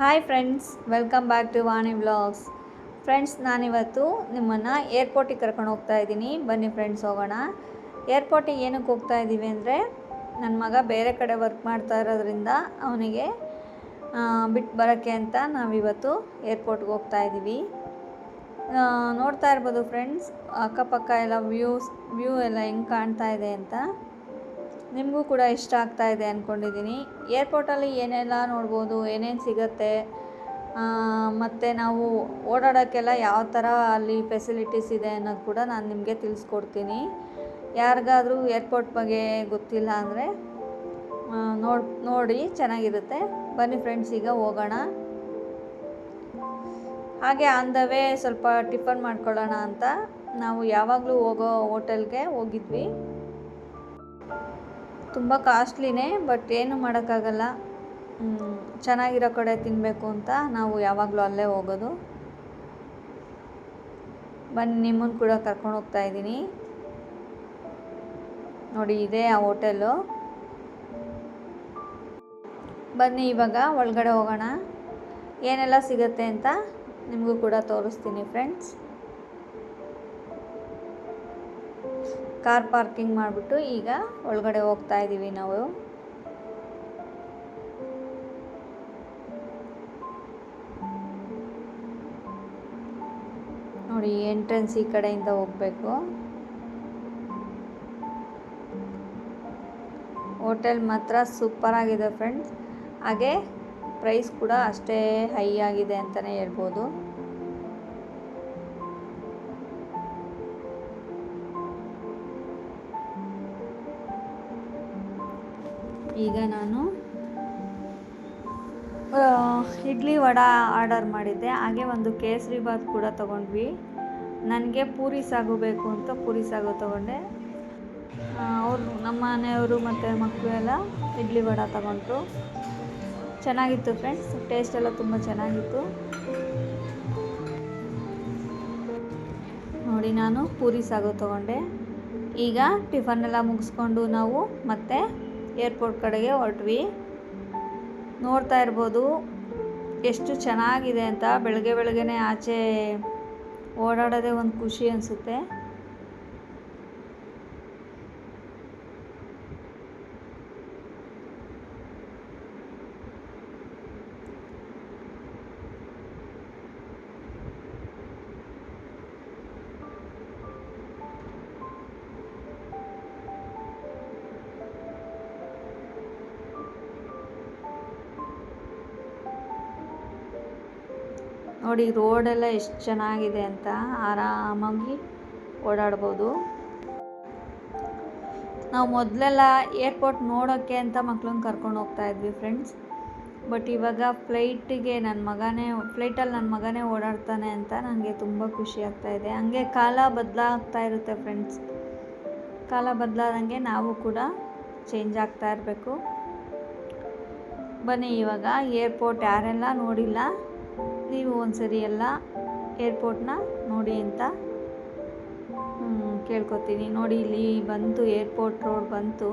Hi friends welcome back to Vani vlogs friends ನಾನಿವತ್ತು ನಿಮ್ಮನ್ನು ಏರ್ಪೋರ್ಟಿಗೆ ಕರ್ಕೊಂಡು ಹೋಗ್ತಾ ಇದ್ದೀನಿ. ಬನ್ನಿ ಫ್ರೆಂಡ್ಸ್ ಹೋಗೋಣ. ಏರ್ಪೋರ್ಟಿಗೆ ಏನಕ್ಕೆ ಹೋಗ್ತಾ ಇದ್ದೀವಿ ಅಂದರೆ ನನ್ನ ಮಗ ಬೇರೆ ಕಡೆ ವರ್ಕ್ ಮಾಡ್ತಾ ಇರೋದ್ರಿಂದ ಅವನಿಗೆ ಬಿಟ್ಟು ಬರೋಕ್ಕೆ ಅಂತ ನಾವಿವತ್ತು ಏರ್ಪೋರ್ಟ್ಗೆ ಹೋಗ್ತಾ ಇದ್ದೀವಿ. ನೋಡ್ತಾ ಇರ್ಬೋದು ಫ್ರೆಂಡ್ಸ್ ಅಕ್ಕಪಕ್ಕ ಎಲ್ಲ ವ್ಯೂಸ್ ವ್ಯೂ ಎಲ್ಲ ಹೆಂಗೆ ಕಾಣ್ತಾ ಇದೆ ಅಂತ. ನಿಮಗೂ ಕೂಡ ಇಷ್ಟ ಆಗ್ತಾ ಇದೆ ಅಂದ್ಕೊಂಡಿದ್ದೀನಿ ಏರ್ಪೋರ್ಟಲ್ಲಿ ಏನೆಲ್ಲ ನೋಡ್ಬೋದು, ಏನೇನು ಸಿಗುತ್ತೆ ಮತ್ತು ನಾವು ಓಡಾಡೋಕ್ಕೆಲ್ಲ ಯಾವ ಥರ ಅಲ್ಲಿ ಫೆಸಿಲಿಟೀಸ್ ಇದೆ ಅನ್ನೋದು ಕೂಡ ನಾನು ನಿಮಗೆ ತಿಳಿಸ್ಕೊಡ್ತೀನಿ. ಯಾರಿಗಾದರೂ ಏರ್ಪೋರ್ಟ್ ಬಗ್ಗೆ ಗೊತ್ತಿಲ್ಲ ಅಂದರೆ ನೋಡಿ ನೋಡಿ, ಚೆನ್ನಾಗಿರುತ್ತೆ. ಬನ್ನಿ ಫ್ರೆಂಡ್ಸ್ ಈಗ ಹೋಗೋಣ. ಹಾಗೆ ಆನ್ ದ ವೇ ಸ್ವಲ್ಪ ಟಿಫನ್ ಮಾಡ್ಕೊಳ್ಳೋಣ ಅಂತ. ನಾವು ಯಾವಾಗಲೂ ಹೋಗೋ ಹೋಟೆಲ್ಗೆ ಹೋಗಿದ್ವಿ. ತುಂಬ ಕಾಸ್ಟ್ಲಿನೇ ಬಟ್ ಏನು ಮಾಡೋಕ್ಕಾಗಲ್ಲ. ಚೆನ್ನಾಗಿರೋ ಕಡೆ ತಿನ್ನಬೇಕು ಅಂತ ನಾವು ಯಾವಾಗಲೂ ಅಲ್ಲೇ ಹೋಗೋದು. ಬನ್ನಿ ನಿಮ್ಮನ್ನು ಕೂಡ ಕರ್ಕೊಂಡು ಹೋಗ್ತಾ ಇದ್ದೀನಿ. ನೋಡಿ, ಇದೇ ಆ ಹೋಟೆಲು. ಬನ್ನಿ, ಇವಾಗ ಒಳಗಡೆ ಹೋಗೋಣ. ಏನೆಲ್ಲ ಸಿಗುತ್ತೆ ಅಂತ ನಿಮಗೂ ಕೂಡ ತೋರಿಸ್ತೀನಿ ಫ್ರೆಂಡ್ಸ್ ಕಾರ್ ಪಾರ್ಕಿಂಗ್ ಮಾಡಿಬಿಟ್ಟು ಈಗ ಒಳಗಡೆ ಹೋಗ್ತಾ ಇದ್ದೀವಿ ನಾವು. ನೋಡಿ ಎಂಟ್ರೆನ್ಸ್ ಈ ಕಡೆಯಿಂದ ಹೋಗಬೇಕು. ಹೋಟೆಲ್ ಮಾತ್ರ ಸೂಪರ್ ಆಗಿದೆ ಫ್ರೆಂಡ್ಸ್ ಹಾಗೆ ಪ್ರೈಸ್ ಕೂಡ ಅಷ್ಟೇ ಹೈ ಆಗಿದೆ ಅಂತಲೇ ಹೇಳ್ಬೋದು. ಈಗ ನಾನು ಇಡ್ಲಿ ವಡ ಆರ್ಡರ್ ಮಾಡಿದ್ದೆ. ಹಾಗೆ ಒಂದು ಕೇಸರಿ ಬಾತ್ ಕೂಡ ತೊಗೊಂಡ್ವಿ. ನನಗೆ ಪೂರಿ ಸಾಗು ಬೇಕು ಅಂತ ಪೂರಿ ಸಾಗು ತೊಗೊಂಡೆ. ಅವರು ನಮ್ಮ ಮನೆಯವರು ಮತ್ತು ಮಕ್ಕಳು ಎಲ್ಲ ಇಡ್ಲಿ ವಡ ತಗೊಂಡ್ರು. ಚೆನ್ನಾಗಿತ್ತು ಫ್ರೆಂಡ್ಸ್ ಟೇಸ್ಟ್ ಎಲ್ಲ ತುಂಬ ಚೆನ್ನಾಗಿತ್ತು. ನೋಡಿ ನಾನು ಪೂರಿ ಸಾಗು ತೊಗೊಂಡೆ. ಈಗ ಟಿಫನ್ ಎಲ್ಲ ಮುಗಿಸ್ಕೊಂಡು ನಾವು ಮತ್ತೆ ಏರ್ಪೋರ್ಟ್ ಕಡೆಗೆ ಹೊರಟ್ವಿ. ನೋಡ್ತಾ ಇರ್ಬೋದು ಎಷ್ಟು ಚೆನ್ನಾಗಿದೆ ಅಂತ. ಬೆಳಗ್ಗೆ ಬೆಳಗ್ಗೆನೆ ಆಚೆ ಓಡಾಡೋದೇ ಒಂದು ಖುಷಿ ಅನಿಸುತ್ತೆ. ನೋಡಿ, ರೋಡೆಲ್ಲ ಎಷ್ಟು ಚೆನ್ನಾಗಿದೆ ಅಂತ ಆರಾಮಾಗಿ ಓಡಾಡ್ಬೋದು. ನಾವು ಮೊದಲೆಲ್ಲ ಏರ್ಪೋರ್ಟ್ ನೋಡೋಕ್ಕೆ ಅಂತ ಮಕ್ಳನ್ನ ಕರ್ಕೊಂಡು ಹೋಗ್ತಾ ಇದ್ವಿ ಫ್ರೆಂಡ್ಸ್. ಬಟ್ ಇವಾಗ ಫ್ಲೈಟಿಗೆ ನನ್ನ ಮಗನೇ, ಫ್ಲೈಟಲ್ಲಿ ನನ್ನ ಮಗನೇ ಓಡಾಡ್ತಾನೆ ಅಂತ ನನಗೆ ತುಂಬ ಖುಷಿ ಆಗ್ತಾ ಇದೆ. ಹಂಗೆ ಕಾಲ ಬದಲಾಗ್ತಾ ಇರುತ್ತೆ ಫ್ರೆಂಡ್ಸ್. ಕಾಲ ಬದಲಾದಂಗೆ ನಾವು ಕೂಡ ಚೇಂಜ್ ಆಗ್ತಾ ಇರಬೇಕು. ಬನ್ನಿ ಇವಾಗ ಏರ್ಪೋರ್ಟ್ ಯಾರೆಲ್ಲ ನೋಡಿಲ್ಲ ನೀವು ಒಂದ್ಸರಿ ಎಲ್ಲ ಏರ್ಪೋರ್ಟ್ನ ನೋಡಿ ಅಂತ ಕೇಳ್ಕೊತೀನಿ. ನೋಡಿ ಇಲ್ಲಿ ಬಂತು ಏರ್ಪೋರ್ಟ್ ರೋಡ್ ಬಂತು.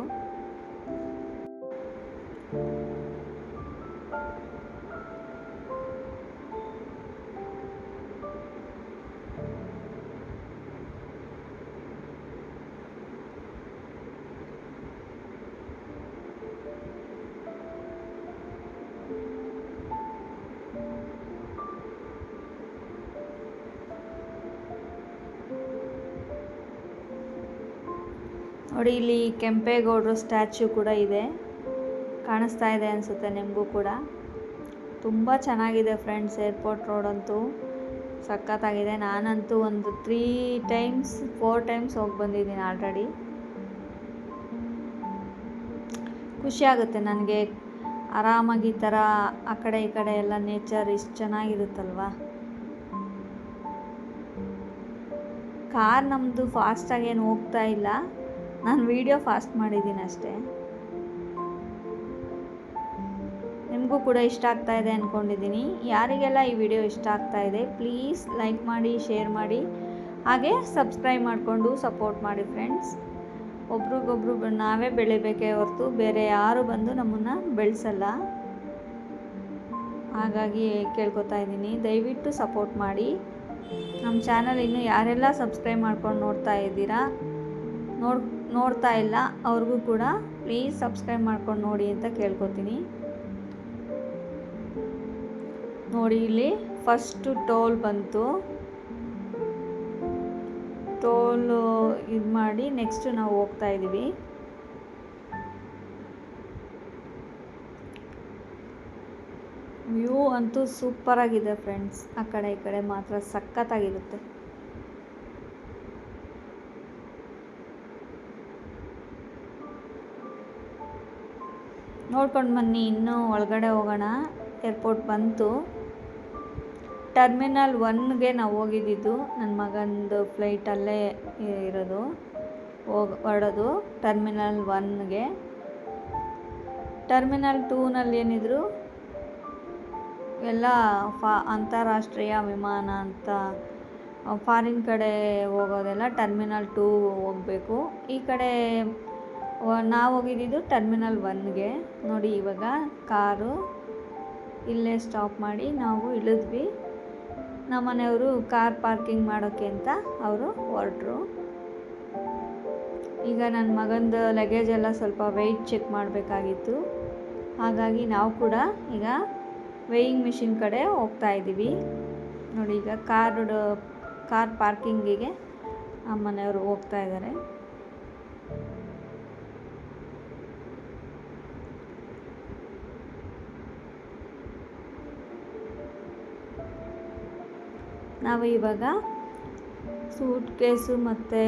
ನೋಡಿ, ಇಲ್ಲಿ ಕೆಂಪೇಗೌಡರು ಸ್ಟ್ಯಾಚ್ಯೂ ಕೂಡ ಇದೆ. ಕಾಣಿಸ್ತಾ ಇದೆ ಅನಿಸುತ್ತೆ ನಿಮಗೂ ಕೂಡ. ತುಂಬ ಚೆನ್ನಾಗಿದೆ ಫ್ರೆಂಡ್ಸ್, ಏರ್ಪೋರ್ಟ್ ರೋಡ್ ಅಂತೂ. ಸಖತ್ತಾಗಿದೆ. ನಾನಂತೂ ಒಂದು ತ್ರೀ ಟೈಮ್ಸ್ ಫೋರ್ ಟೈಮ್ಸ್ ಹೋಗಿ ಬಂದಿದ್ದೀನಿ ಆಲ್ರೆಡಿ ಖುಷಿ ಆಗುತ್ತೆ ನನಗೆ. ಆರಾಮಾಗಿ ಈ ಥರ ಆ ಕಡೆ ಈ ಕಡೆ ಎಲ್ಲ ನೇಚರ್ ಇಷ್ಟು ಚೆನ್ನಾಗಿರುತ್ತಲ್ವಾ? ಕಾರ್ ನಮ್ಮದು ಫಾಸ್ಟಾಗಿ ಏನು ಹೋಗ್ತಾ ಇಲ್ಲ. ನಾನು ವೀಡಿಯೋ ಫಾಸ್ಟ್ ಮಾಡಿದ್ದೀನಿ ಅಷ್ಟೇ. ನಿಮಗೂ ಕೂಡ ಇಷ್ಟ ಆಗ್ತಾ ಇದೆ ಅಂದ್ಕೊಂಡಿದ್ದೀನಿ ಯಾರಿಗೆಲ್ಲ ಈ ವಿಡಿಯೋ ಇಷ್ಟ ಆಗ್ತಾ ಇದೆ ಪ್ಲೀಸ್ ಲೈಕ್ ಮಾಡಿ ಶೇರ್ ಮಾಡಿ. ಹಾಗೆ ಸಬ್ಸ್ಕ್ರೈಬ್ ಮಾಡಿಕೊಂಡು ಸಪೋರ್ಟ್ ಮಾಡಿ ಫ್ರೆಂಡ್ಸ್ ಒಬ್ರಿಗೊಬ್ರು ನಾವೇ ಬೆಳಿಬೇಕೇ ಹೊರತು ಬೇರೆ ಯಾರು ಬಂದು ನಮ್ಮನ್ನು ಬೆಳೆಸಲ್ಲ. ಹಾಗಾಗಿ ಕೇಳ್ಕೊತಾ ಇದ್ದೀನಿ ದಯವಿಟ್ಟು ಸಪೋರ್ಟ್ ಮಾಡಿ. ನಮ್ಮ ಚಾನಲ್ ಇನ್ನು ಯಾರೆಲ್ಲ ಸಬ್ಸ್ಕ್ರೈಬ್ ಮಾಡ್ಕೊಂಡು ನೋಡ್ತಾ ಇದ್ದೀರಾ, ನೋಡ್ ನೋಡ್ತಾ ಇಲ್ಲ, ಅವ್ರಿಗೂ ಕೂಡ ಪ್ಲೀಸ್ ಸಬ್ಸ್ಕ್ರೈಬ್ ಮಾಡ್ಕೊಂಡು ನೋಡಿ ಅಂತ ಕೇಳ್ಕೊತೀನಿ. ನೋಡಿ ಇಲ್ಲಿ ಫಸ್ಟು ಟೋಲ್ ಬಂತು. ಟೋಲು ಇದು ಮಾಡಿ ನೆಕ್ಸ್ಟ್ ನಾವು ಹೋಗ್ತಾ ಇದ್ದೀವಿ ವ್ಯೂ ಅಂತೂ ಸೂಪರಾಗಿದೆ ಫ್ರೆಂಡ್ಸ್ ಆ ಕಡೆ ಈ ಕಡೆ ಮಾತ್ರ ಸಖತ್ತಾಗಿರುತ್ತೆ. ನೋಡ್ಕೊಂಡು ಬನ್ನಿ, ಇನ್ನೂ ಒಳಗಡೆ ಹೋಗೋಣ. ಏರ್ಪೋರ್ಟ್ ಬಂತು. ಟರ್ಮಿನಲ್ ಒನ್ಗೆ ನಾವು ಹೋಗಿದ್ದಿದ್ದು ನನ್ನ ಮಗಂದು ಫ್ಲೈಟಲ್ಲೇ ಇರೋದು. ಹೋಗಿ, ಹೊರಡೋದು. ಟರ್ಮಿನಲ್ ಒನ್ಗೆ ಟರ್ಮಿನಲ್ ಟೂನಲ್ಲಿ ಏನಿದ್ರು, ಎಲ್ಲ ಫಾ, ಅಂತಾರಾಷ್ಟ್ರೀಯ ವಿಮಾನ ಅಂತ ಫಾರಿನ್ ಕಡೆ ಹೋಗೋದೆಲ್ಲ ಟರ್ಮಿನಲ್ ಟೂ ಹೋಗಬೇಕು. ಈ ಕಡೆ ನಾವು ಹೋಗಿದ್ದಿದ್ದು ಟರ್ಮಿನಲ್ ಒನ್ಗೆ. ನೋಡಿ ಇವಾಗ ಕಾರು ಇಲ್ಲೇ ಸ್ಟಾಪ್ ಮಾಡಿ ನಾವು ಇಳಿದ್ವಿ. ನಮ್ಮನೆಯವರು ಕಾರ್ ಪಾರ್ಕಿಂಗ್ ಮಾಡೋಕ್ಕೆ ಅಂತ ಅವರು ಹೊರಟ್ರು. ಈಗ ನನ್ನ ಮಗಂದು ಲಗೇಜ್ ಎಲ್ಲ ಸ್ವಲ್ಪ ವೆಯ್ಟ್ ಚೆಕ್ ಮಾಡಬೇಕಾಗಿತ್ತು. ಹಾಗಾಗಿ ನಾವು ಕೂಡ ಈಗ ವೆಯಿಂಗ್ ಮಿಷಿನ್ ಕಡೆ ಹೋಗ್ತಾ ಇದ್ದೀವಿ. ನೋಡಿ ಈಗ ಕಾರ್ ಕಾರ್ ಪಾರ್ಕಿಂಗಿಗೆ ಮನೆಯವರು ಹೋಗ್ತಾ ಇದ್ದಾರೆ ನಾವು ಇವಾಗ ಸೂಟ್ ಕೇಸು ಮತ್ತು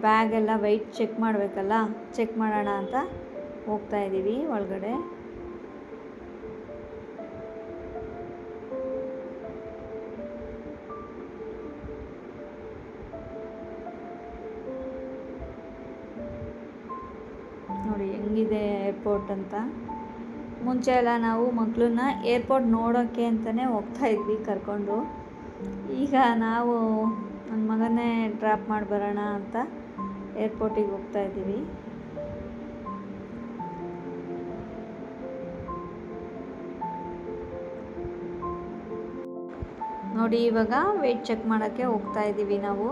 ಬ್ಯಾಗೆಲ್ಲ ವೈಟ್ ಚೆಕ್ ಮಾಡಬೇಕಲ್ಲ? ಚೆಕ್ ಮಾಡೋಣ ಅಂತ ಹೋಗ್ತಾ ಇದ್ದೀವಿ ಒಳಗಡೆ. ನೋಡಿ ಹೆಂಗಿದೆ ಏರ್ಪೋರ್ಟ್ ಅಂತ. ಮುಂಚೆ ಎಲ್ಲ ನಾವು ಮಕ್ಕಳನ್ನ ಏರ್ಪೋರ್ಟ್ ನೋಡೋಕ್ಕೆ ಅಂತಲೇ ಹೋಗ್ತಾ ಇದ್ವಿ ಕರ್ಕೊಂಡು. ಈಗ ನಾವು ನನ್ನ ಮಗನೇ ಡ್ರಾಪ್ ಮಾಡಿ ಬರೋಣ ಅಂತ ಏರ್ಪೋರ್ಟಿಗೆ ಹೋಗ್ತಾ ಇದ್ದೀವಿ. ನೋಡಿ, ಇವಾಗ ವೆಯ್ಟ್ ಚೆಕ್ ಮಾಡೋಕ್ಕೆ ಹೋಗ್ತಾ ಇದ್ದೀವಿ ನಾವು.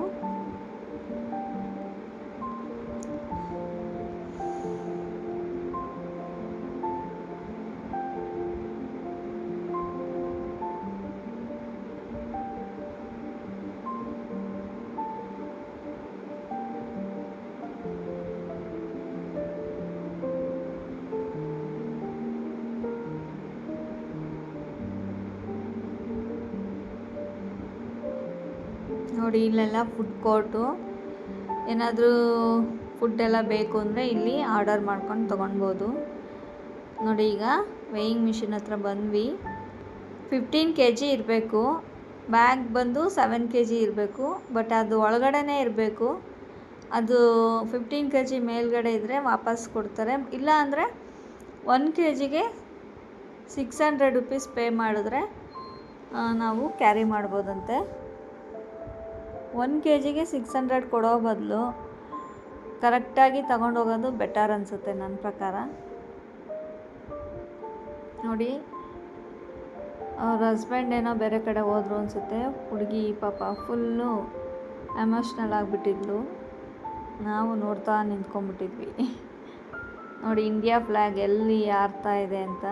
ನೋಡಿ, ಇಲ್ಲೆಲ್ಲ ಫುಡ್ ಕೋರ್ಟು ಏನಾದರೂ ಫುಡ್ಡೆಲ್ಲ ಬೇಕು ಅಂದರೆ ಇಲ್ಲಿ ಆರ್ಡರ್ ಮಾಡ್ಕೊಂಡು ತೊಗೊಳ್ಬೋದು ನೋಡಿ ಈಗ ವೇಯಿಂಗ್ ಮಿಷಿನ್ ಹತ್ರ ಬಂದ್ವಿ. ಫಿಫ್ಟೀನ್ ಕೆ ಜಿ ಇರಬೇಕು. ಬ್ಯಾಗ್ ಬಂದು ಸೆವೆನ್ ಕೆ ಜಿ ಇರಬೇಕು. ಬಟ್ ಅದು ಒಳಗಡೆನೇ ಇರಬೇಕು. ಅದು ಫಿಫ್ಟೀನ್ ಕೆ ಜಿ ಮೇಲ್ಗಡೆ ಇದ್ದರೆ ವಾಪಸ್ ಕೊಡ್ತಾರೆ. ಇಲ್ಲ ಅಂದರೆ ಒನ್ ಕೆ ಜಿಗೆ ಸಿಕ್ಸ್ ಹಂಡ್ರೆಡ್ ರುಪೀಸ್ ಪೇ ಮಾಡಿದ್ರೆ ನಾವು ಕ್ಯಾರಿ ಮಾಡ್ಬೋದಂತೆ. ಒನ್ ಕೆ ಜಿಗೆ ಸಿಕ್ಸ್ ಹಂಡ್ರೆಡ್ ಕೊಡೋ ಬದಲು ಕರೆಕ್ಟಾಗಿ ತಗೊಂಡೋಗೋದು ಬೆಟರ್ ಅನಿಸುತ್ತೆ ನನ್ನ ಪ್ರಕಾರ. ನೋಡಿ, ಅವ್ರ ಹಸ್ಬೆಂಡ್ ಏನೋ ಬೇರೆ ಕಡೆ ಹೋದ್ರು ಅನಿಸುತ್ತೆ, ಹುಡುಗಿ ಪಾಪ ಫುಲ್ಲು ಎಮೋಷ್ನಲ್ ಆಗಿಬಿಟ್ಟಿದ್ಲು. ನಾವು ನೋಡ್ತಾ ನಿಂತ್ಕೊಂಡ್ಬಿಟ್ಟಿದ್ವಿ. ನೋಡಿ ಇಂಡಿಯಾ ಫ್ಲ್ಯಾಗ್ ಎಲ್ಲಿ ಆರ್ತಾ ಇದೆ ಅಂತ.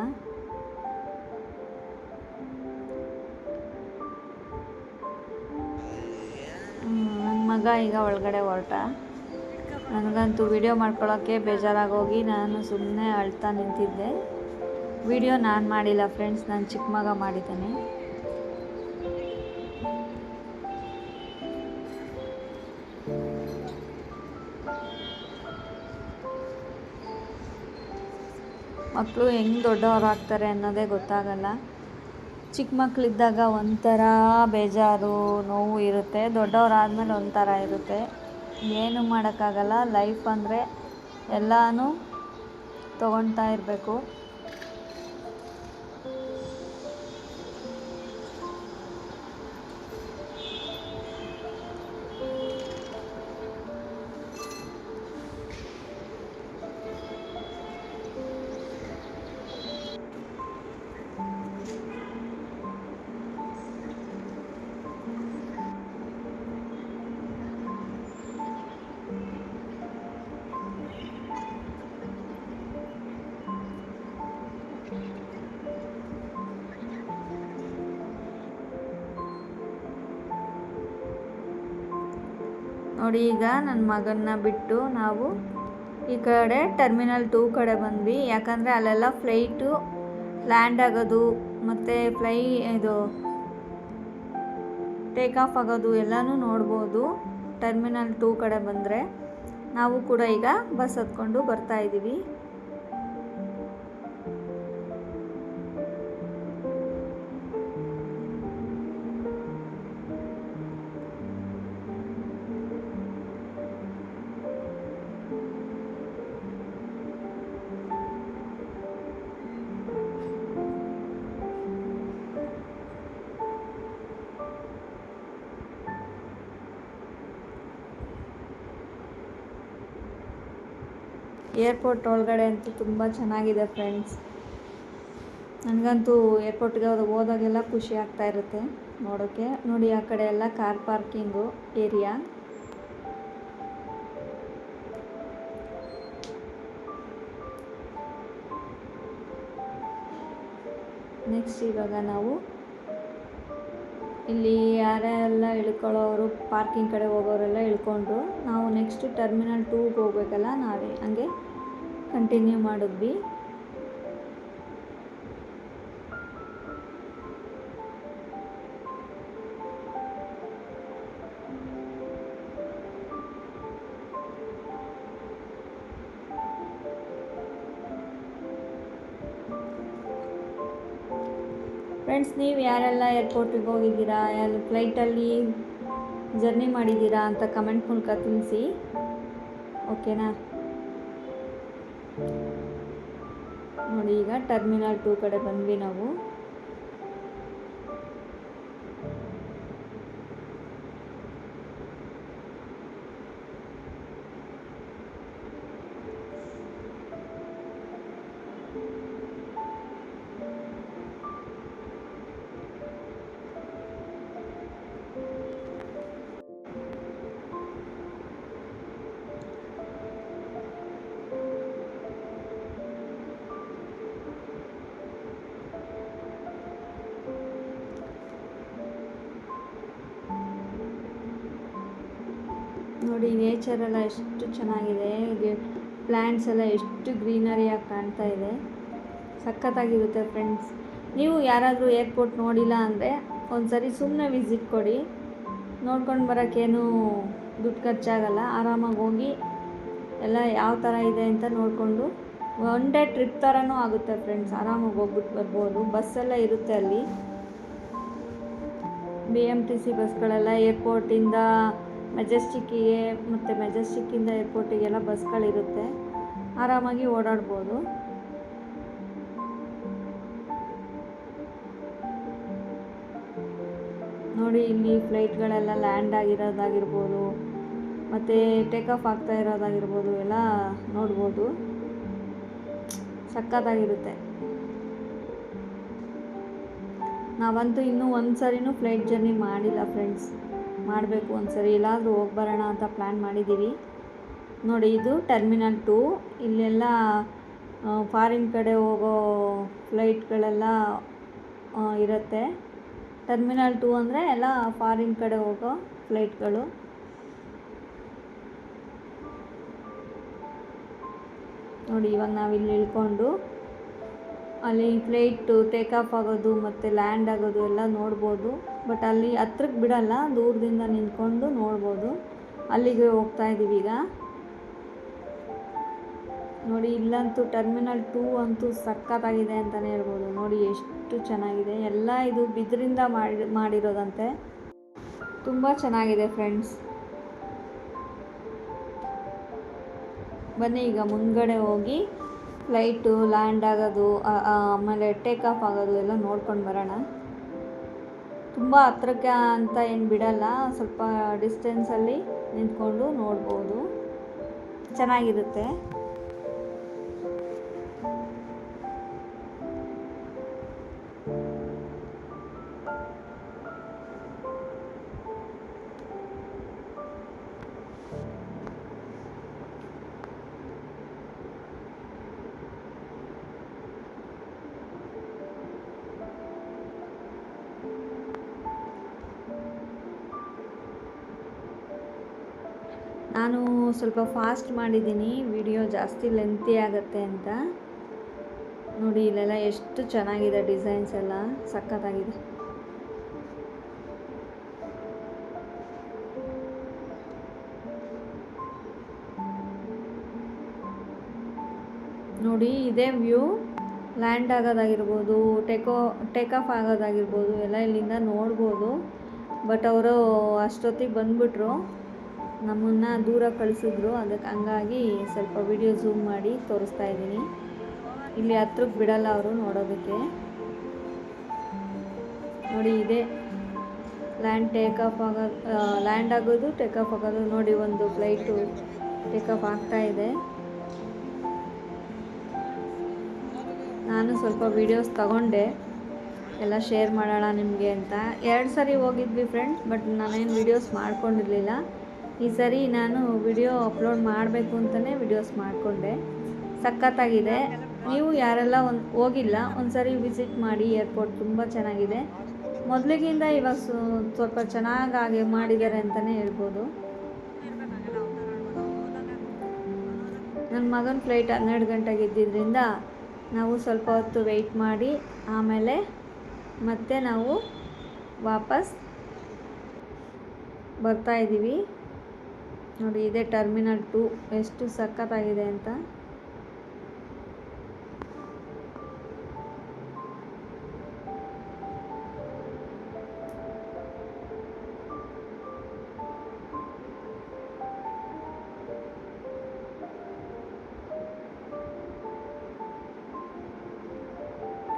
ಮಗ ಈಗ ಒಳಗಡೆ ಹೊರಟ. ನನಗಂತೂ ವಿಡಿಯೋ ಮಾಡ್ಕೊಳ್ಳೋಕ್ಕೆ ಹೋಗಿ ನಾನು ಸುಮ್ಮನೆ ಅಳ್ತಾ ನಿಂತಿದ್ದೆ. ವಿಡಿಯೋ ನಾನು ಮಾಡಿಲ್ಲ ಫ್ರೆಂಡ್ಸ್ ನಾನು ಚಿಕ್ಕ ಮಗ ಮಾಡಿದ್ದಾನೆ. ಮಕ್ಕಳು ಹೆಂಗೆ ದೊಡ್ಡವರಾಗ್ತಾರೆ ಅನ್ನೋದೇ ಗೊತ್ತಾಗಲ್ಲ. ಚಿಕ್ಕ ಮಕ್ಕಳಿದ್ದಾಗ ಒಂಥರ ಬೇಜಾರು, ನೋವು ಇರುತ್ತೆ. ದೊಡ್ಡವರಾದ್ಮೇಲೆ ಒಂಥರ ಇರುತ್ತೆ. ಏನು ಮಾಡೋಕ್ಕಾಗಲ್ಲ. ಲೈಫ್ ಅಂದರೆ ಎಲ್ಲನೂ ತೊಗೊಳ್ತಾ ಇರಬೇಕು. ನೋಡಿ, ಈಗ ನನ್ನ ಮಗನ್ನ ಬಿಟ್ಟು ನಾವು ಈ ಕಡೆ ಟರ್ಮಿನಲ್ ಟೂ ಕಡೆ ಬಂದ್ವಿ. ಯಾಕಂದರೆ ಅಲ್ಲೆಲ್ಲ ಫ್ಲೈಟು ಲ್ಯಾಂಡ್ ಆಗೋದು, ಮತ್ತು ಫ್ಲೈ ಇದು ಟೇಕ್ ಆಫ್ ಆಗೋದು ಎಲ್ಲನೂ ನೋಡ್ಬೋದು. ಟರ್ಮಿನಲ್ ಟೂ ಕಡೆ ಬಂದರೆ ನಾವು ಕೂಡ ಈಗ ಬಸ್ ಹತ್ಕೊಂಡು ಬರ್ತಾ ಇದ್ದೀವಿ ಏರ್ಪೋರ್ಟ್ ಒಳಗಡೆ ಅಂತೂ ತುಂಬ ಚೆನ್ನಾಗಿದೆ ಫ್ರೆಂಡ್ಸ್ ನನಗಂತೂ ಏರ್ಪೋರ್ಟ್ಗೆ ಹೋದಾಗೆಲ್ಲ ಖುಷಿ ಆಗ್ತಾ ಇರುತ್ತೆ ನೋಡೋಕ್ಕೆ ನೋಡಿ ಆ ಕಡೆ ಎಲ್ಲ ಕಾರ್ ಪಾರ್ಕಿಂಗು ಏರಿಯಾ ನೆಕ್ಸ್ಟ್ ಇವಾಗ ನಾವು ಇಲ್ಲಿ ಯಾರೆಲ್ಲ ಇಳ್ಕೊಳ್ಳೋರು ಪಾರ್ಕಿಂಗ್ ಕಡೆ ಹೋಗೋರೆಲ್ಲ ಇಳ್ಕೊಂಡ್ರು ನಾವು ನೆಕ್ಸ್ಟ್ ಟರ್ಮಿನಲ್ ಟೂಗೆ ಹೋಗ್ಬೇಕಲ್ಲ ನಾವೇ. ಹಂಗೆ ಕಂಟಿನ್ಯೂ ಮಾಡಿದ್ವಿ. ಫ್ರೆಂಡ್ಸ್ ನೀವು ಯಾರೆಲ್ಲ ಏರ್ಪೋರ್ಟಿಗೆ ಹೋಗಿದ್ದೀರಾ, ಯಾರು ಫ್ಲೈಟಲ್ಲಿ ಜರ್ನಿ ಮಾಡಿದ್ದೀರಾ ಅಂತ ಕಮೆಂಟ್ ಮೂಲಕ ತಿಳಿಸಿ. ಓಕೆನಾ ನೋಡಿ ಈಗ ಟರ್ಮಿನಲ್ ಟೂ ಕಡೆ ಬಂದ್ವಿ ನಾವು. ನೋಡಿ ನೇಚರ್ ಎಲ್ಲ ಎಷ್ಟು ಚೆನ್ನಾಗಿದೆ. ಪ್ಲ್ಯಾಂಟ್ಸ್ ಎಲ್ಲ ಎಷ್ಟು ಗ್ರೀನರಿಯಾಗಿ ಕಾಣ್ತಾ ಇದೆ. ಸಖತ್ತಾಗಿರುತ್ತೆ ಫ್ರೆಂಡ್ಸ್ ನೀವು ಯಾರಾದರೂ ಏರ್ಪೋರ್ಟ್ ನೋಡಿಲ್ಲ ಅಂದರೆ ಒಂದು ಸರಿ ಸುಮ್ಮನೆ ವಿಸಿಟ್ ಕೊಡಿ. ನೋಡ್ಕೊಂಡು ಬರೋಕ್ಕೇನು ದುಡ್ಡು ಖರ್ಚಾಗಲ್ಲ. ಆರಾಮಾಗಿ ಹೋಗಿ ಎಲ್ಲ ಯಾವ ಥರ ಇದೆ ಅಂತ ನೋಡಿಕೊಂಡು ಒನ್ ಡೇ ಟ್ರಿಪ್ ಥರನೂ ಆಗುತ್ತೆ ಫ್ರೆಂಡ್ಸ್ ಆರಾಮಾಗಿ ಹೋಗ್ಬಿಟ್ಟು ಬರ್ಬೋದು. ಬಸ್ಸೆಲ್ಲ ಇರುತ್ತೆ ಅಲ್ಲಿ. ಬಿ ಎಂ ಟಿ ಸಿ ಬಸ್ಗಳೆಲ್ಲ ಏರ್ಪೋರ್ಟಿಂದ ಮೆಜೆಸ್ಟಿಕ್ಕಿಗೆ ಮತ್ತು ಮೆಜೆಸ್ಟಿಕ್ಕಿಂದ ಏರ್ಪೋರ್ಟಿಗೆಲ್ಲ ಬಸ್ಗಳಿರುತ್ತೆ ಆರಾಮಾಗಿ ಓಡಾಡ್ಬೋದು. ನೋಡಿ, ಇಲ್ಲಿ ಫ್ಲೈಟ್ಗಳೆಲ್ಲ ಲ್ಯಾಂಡ್ ಆಗಿರೋದಾಗಿರ್ಬೋದು, ಮತ್ತು ಟೇಕ್ ಆಫ್ ಆಗ್ತಾ ಇರೋದಾಗಿರ್ಬೋದು, ಎಲ್ಲ ನೋಡ್ಬೋದು. ಸಕ್ಕತ್ತಾಗಿರುತ್ತೆ ನಾವಂತೂ ಇನ್ನೂ ಒಂದು ಸಾರಿನೂ ಫ್ಲೈಟ್ ಜರ್ನಿ ಮಾಡಿಲ್ಲ ಫ್ರೆಂಡ್ಸ್ ಮಾಡಬೇಕು ಒಂದು ಸರಿ ಎಲ್ಲಾದರೂ ಹೋಗಿ ಬರೋಣ ಅಂತ ಪ್ಲ್ಯಾನ್ ಮಾಡಿದ್ದೀವಿ ನೋಡಿ, ಇದು ಟರ್ಮಿನಲ್ ಟು ಇಲ್ಲೆಲ್ಲ ಫಾರಿನ್ ಕಡೆ ಹೋಗೋ ಫ್ಲೈಟ್ಗಳೆಲ್ಲ ಇರುತ್ತೆ. ಟರ್ಮಿನಲ್ ಟು ಅಂದರೆ ಎಲ್ಲ ಫಾರಿನ್ ಕಡೆ ಹೋಗೋ ಫ್ಲೈಟ್ಗಳು ನೋಡಿ, ಇವಾಗ ನಾವಿಲ್ಲಿ ಇಳ್ಕೊಂಡು ಅಲ್ಲಿ ಫ್ಲೈಟು ಟೇಕ್ ಆಫ್ ಆಗೋದು ಮತ್ತು ಲ್ಯಾಂಡ್ ಆಗೋದು ಎಲ್ಲ ನೋಡ್ಬೋದು. ಬಟ್ ಅಲ್ಲಿ ಹತ್ರಕ್ಕೆ ಬಿಡಲ್ಲ, ದೂರದಿಂದ ನಿಂತ್ಕೊಂಡು ನೋಡ್ಬೋದು. ಅಲ್ಲಿಗೆ ಹೋಗ್ತಾ ಇದ್ದೀವಿ ಈಗ. ನೋಡಿ, ಇಲ್ಲಂತೂ ಟರ್ಮಿನಲ್ ಟೂ ಅಂತೂ ಸಖತ್ತಾಗಿದೆ ಅಂತಲೇ ಹೇಳ್ಬೋದು. ನೋಡಿ, ಎಷ್ಟು ಚೆನ್ನಾಗಿದೆ. ಎಲ್ಲ ಇದು ಬಿದಿರಿಂದ ಮಾಡಿ, ಮಾಡಿರೋದಂತೆ. ತುಂಬ ಚೆನ್ನಾಗಿದೆ ಫ್ರೆಂಡ್ಸ್ ಬನ್ನಿ ಈಗ ಮುಂದ್ಗಡೆ ಹೋಗಿ. ಫ್ಲೈಟು, ಲ್ಯಾಂಡ್ ಆಗೋದು ಆಮೇಲೆ ಟೇಕ್ ಆಫ್ ಆಗೋದು ಎಲ್ಲ ನೋಡ್ಕೊಂಡು ಬರೋಣ. ತುಂಬ ಹತ್ರಕ್ಕೆ ಅಂತ ಏನು ಬಿಡಲ್ಲ, ಸ್ವಲ್ಪ ಡಿಸ್ಟೆನ್ಸಲ್ಲಿ ನಿಂತ್ಕೊಂಡು ನೋಡ್ಬೋದು. ಚೆನ್ನಾಗಿರುತ್ತೆ. ನಾನು ಸ್ವಲ್ಪ ಫಾಸ್ಟ್ ಮಾಡಿದ್ದೀನಿ. ವಿಡಿಯೋ ಜಾಸ್ತಿ ಲೆಂತಿ ಆಗುತ್ತೆ ಅಂತ. ನೋಡಿ, ಇಲ್ಲೆಲ್ಲ ಎಷ್ಟು ಚೆನ್ನಾಗಿದೆ ಡಿಸೈನ್ಸ್ ಎಲ್ಲ. ಸಖತ್ತಾಗಿದೆ. ನೋಡಿ, ಇದೇ ವ್ಯೂ ಲ್ಯಾಂಡ್ ಆಗೋದಾಗಿರ್ಬೋದು ಟೇಕೋ ಟೇಕ್ ಆಫ್ ಆಗೋದಾಗಿರ್ಬೋದು, ಎಲ್ಲ ಇಲ್ಲಿಂದ ನೋಡ್ಬೋದು. ಬಟ್ ಅವರು ಅಷ್ಟೊತ್ತಿಗೆ ಬಂದ್ಬಿಟ್ರು. ನಮ್ಮನ್ನು ದೂರ ಕಳಿಸಿದ್ರು. ಅದಕ್ಕೆ ಹಂಗಾಗಿ ಸ್ವಲ್ಪ ವಿಡಿಯೋ ಝೂಮ್ ಮಾಡಿ ತೋರಿಸ್ತಾ ಇದ್ದೀನಿ. ಇಲ್ಲಿ ಹತ್ರಕ್ಕೆ ಬಿಡಲ್ಲ ಅವರು ನೋಡೋದಕ್ಕೆ. ನೋಡಿ, ಇದೆ. ಲ್ಯಾಂಡ್ ಟೇಕ್ ಆಫ್ ಆಗೋದು ಲ್ಯಾಂಡ್ ಆಗೋದು ಟೇಕ್ ಆಫ್ ಆಗೋದು. ನೋಡಿ, ಒಂದು ಫ್ಲೈಟು ಟೇಕ್ ಆಫ್ ಆಗ್ತಾ ಇದೆ. ನಾನು ಸ್ವಲ್ಪ ವೀಡಿಯೋಸ್ ತಗೊಂಡೆ. ಎಲ್ಲ ಶೇರ್ ಮಾಡೋಣ ನಿಮಗೆ ಅಂತ. ಎರಡು ಸರಿ ಹೋಗಿದ್ವಿ ಫ್ರೆಂಡ್ಸ್ ಬಟ್ ನಾನೇನು ವೀಡಿಯೋಸ್ ಮಾಡ್ಕೊಂಡಿರಲಿಲ್ಲ. ಈ ಸರಿ ನಾನು ವಿಡಿಯೋ ಅಪ್ಲೋಡ್ ಮಾಡಬೇಕು ಅಂತಲೇ ವಿಡಿಯೋಸ್ ಮಾಡಿಕೊಂಡೆ. ಸಖತ್ತಾಗಿದೆ. ನೀವು ಯಾರೆಲ್ಲ ಒಂದು ಹೋಗಿಲ್ಲ ಒಂದು ಸರಿ ವಿಸಿಟ್ ಮಾಡಿ ಏರ್ಪೋರ್ಟ್ ತುಂಬ ಚೆನ್ನಾಗಿದೆ. ಮೊದಲಿಗಿಂತ ಇವಾಗ ಸ್ವಲ್ಪ ಚೆನ್ನಾಗಿ ಮಾಡಿದ್ದಾರೆ ಅಂತಲೇ ಹೇಳ್ಬೋದು. ನನ್ನ ಮಗನ ಫ್ಲೈಟ್ ಹನ್ನೆರಡು ಗಂಟೆಗೆ ಇದ್ದಿದ್ದರಿಂದ ನಾವು ಸ್ವಲ್ಪ ಹೊತ್ತು ವೆಯ್ಟ್ ಮಾಡಿ, ಆಮೇಲೆ ಮತ್ತೆ ನಾವು ವಾಪಸ್ ಬರ್ತಾ ಇದ್ದೀವಿ. ನೋಡಿ, ಇದೇ ಟರ್ಮಿನಲ್ ಟು. ಎಷ್ಟು ಸಖತ್ತಾಗಿದೆ ಅಂತ.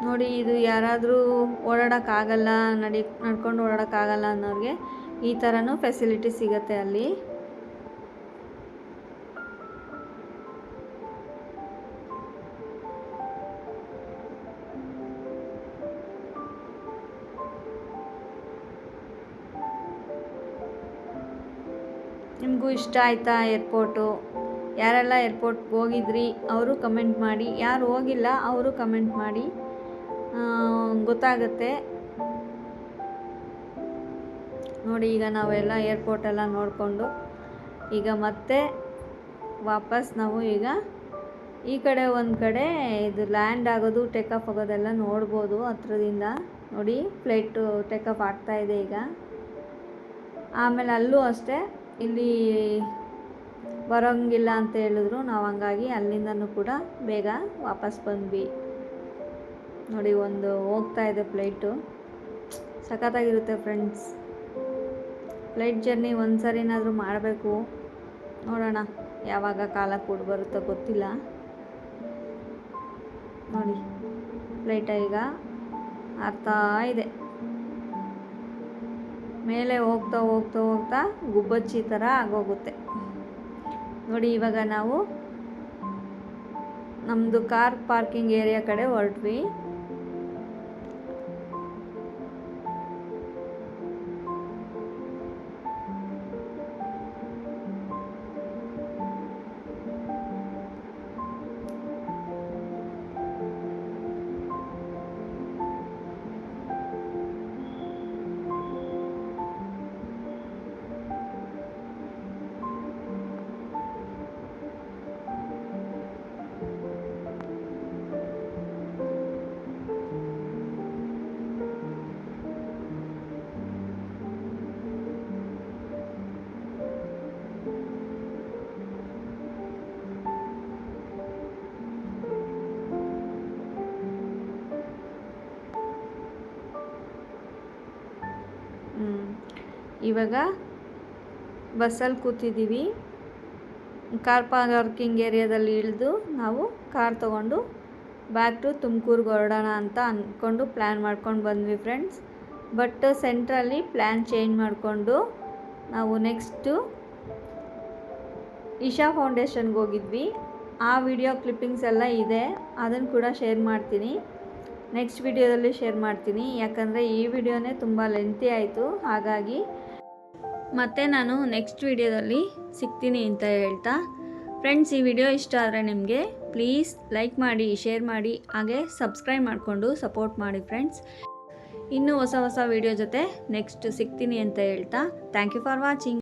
ನೋಡಿ, ಇದು ಯಾರಾದರೂ ಓಡಾಡೋಕ್ಕಾಗಲ್ಲ, ನಡಿ, ನಡ್ಕೊಂಡು ಓಡಾಡೋಕ್ಕಾಗಲ್ಲ ಅನ್ನೋರಿಗೆ ಈ ಥರನೂ ಫೆಸಿಲಿಟಿ ಸಿಗುತ್ತೆ ಅಲ್ಲಿ. ನಿಮಗೂ ಇಷ್ಟ ಆಯಿತಾ ಏರ್ಪೋರ್ಟು ಯಾರೆಲ್ಲ ಏರ್ಪೋರ್ಟ್ಗೆ ಹೋಗಿದ್ರಿ? ಅವರು ಕಮೆಂಟ್ ಮಾಡಿ. ಯಾರು ಹೋಗಿಲ್ಲ, ಅವರು ಕಮೆಂಟ್ ಮಾಡಿ. ಗೊತ್ತಾಗುತ್ತೆ. ನೋಡಿ, ಈಗ ನಾವೆಲ್ಲ ಏರ್ಪೋರ್ಟೆಲ್ಲ ನೋಡಿಕೊಂಡು ಈಗ ಮತ್ತೆ ವಾಪಸ್ ನಾವು ಈಗ ಈ ಕಡೆ ಒಂದು ಕಡೆ ಇದು ಲ್ಯಾಂಡ್ ಆಗೋದು ಟೇಕ್ ಆಫ್ ಆಗೋದೆಲ್ಲ ನೋಡ್ಬೋದು ಹತ್ರದಿಂದ. ನೋಡಿ ಫ್ಲೈಟು ಟೇಕ್ ಆಗ್ತಾಯಿದೆ ಈಗ. ಆಮೇಲೆ ಅಲ್ಲೂ ಅಷ್ಟೇ. ಇಲ್ಲಿ ಬರೋಂಗಿಲ್ಲ ಅಂತ ಹೇಳಿದ್ರು. ನಾವು ಹಂಗಾಗಿ ಅಲ್ಲಿಂದನೂ ಕೂಡ ಬೇಗ ವಾಪಸ್ ಬಂದ್ವಿ. ನೋಡಿ, ಒಂದು ಹೋಗ್ತಾ ಇದೆ ಫ್ಲೈಟು. ಸಖತ್ತಾಗಿರುತ್ತೆ ಫ್ರೆಂಡ್ಸ್. ಫ್ಲೈಟ್ ಜರ್ನಿ ಒಂದು ಸರಿನಾದರೂ ಮಾಡಬೇಕು. ನೋಡೋಣ, ಯಾವಾಗ ಕಾಲ ಕೂಡ ಬರುತ್ತೋ ಗೊತ್ತಿಲ್ಲ. ನೋಡಿ, ಫ್ಲೈಟ ಈಗ ಆಗ್ತಾ ಇದೆ. ಮೇಲೆ ಹೋಗ್ತಾ ಹೋಗ್ತಾ ಹೋಗ್ತಾ ಗುಬ್ಬಚ್ಚಿ ಥರ ಆಗೋಗುತ್ತೆ. ನೋಡಿ, ಇವಾಗ ನಾವು ನಮ್ಮದು ಕಾರ್ ಪಾರ್ಕಿಂಗ್ ಏರಿಯಾ ಕಡೆ ಹೊರಟ್ವಿ. ಇವಾಗ ಬಸ್ಸಲ್ಲಿ ಕೂತಿದ್ದೀವಿ. ಕಾರ್ ಪಾರ್ಕಿಂಗ್ ಏರಿಯಾದಲ್ಲಿ ಇಳಿದು ನಾವು ಕಾರ್ ತೊಗೊಂಡು ಬ್ಯಾಕ್ ಟು ತುಮಕೂರ್ಗೆ ಹೊರಡೋಣ ಅಂತ ಅಂದ್ಕೊಂಡು ಪ್ಲ್ಯಾನ್ ಮಾಡ್ಕೊಂಡು ಬಂದ್ವಿ ಫ್ರೆಂಡ್ಸ್. ಬಟ್ ಸೆಂಟ್ರಲ್ಲಿ ಪ್ಲ್ಯಾನ್ ಚೇಂಜ್ ಮಾಡಿಕೊಂಡು ನಾವು ನೆಕ್ಸ್ಟು ಇಶಾ ಫೌಂಡೇಶನ್ಗೆ ಹೋಗಿದ್ವಿ. ಆ ವಿಡಿಯೋ ಕ್ಲಿಪ್ಪಿಂಗ್ಸ್ ಎಲ್ಲ ಇದೆ. ಅದನ್ನು ಕೂಡ ಶೇರ್ ಮಾಡ್ತೀನಿ. ನೆಕ್ಸ್ಟ್ ವಿಡಿಯೋದಲ್ಲಿ ಶೇರ್ ಮಾಡ್ತೀನಿ. ಯಾಕಂದರೆ ಈ ವಿಡಿಯೋನೇ ತುಂಬ ಲೆಂತಿ ಆಯಿತು. ಹಾಗಾಗಿ ಮತ್ತೆ ನಾನು ನೆಕ್ಸ್ಟ್ ವಿಡಿಯೋದಲ್ಲಿ ಸಿಗ್ತೀನಿ ಅಂತ ಹೇಳ್ತಾ. ಫ್ರೆಂಡ್ಸ್ ಈ ವಿಡಿಯೋ ಇಷ್ಟ ಆದರೆ ನಿಮಗೆ ಪ್ಲೀಸ್ ಲೈಕ್ ಮಾಡಿ ಶೇರ್ ಮಾಡಿ, ಹಾಗೆ ಸಬ್ಸ್ಕ್ರೈಬ್ ಮಾಡಿಕೊಂಡು ಸಪೋರ್ಟ್ ಮಾಡಿ ಫ್ರೆಂಡ್ಸ್ ಇನ್ನೂ ಹೊಸ ಹೊಸ ವಿಡಿಯೋ ಜೊತೆ ನೆಕ್ಸ್ಟ್ ಸಿಗ್ತೀನಿ ಅಂತ ಹೇಳ್ತಾ. Thank you for watching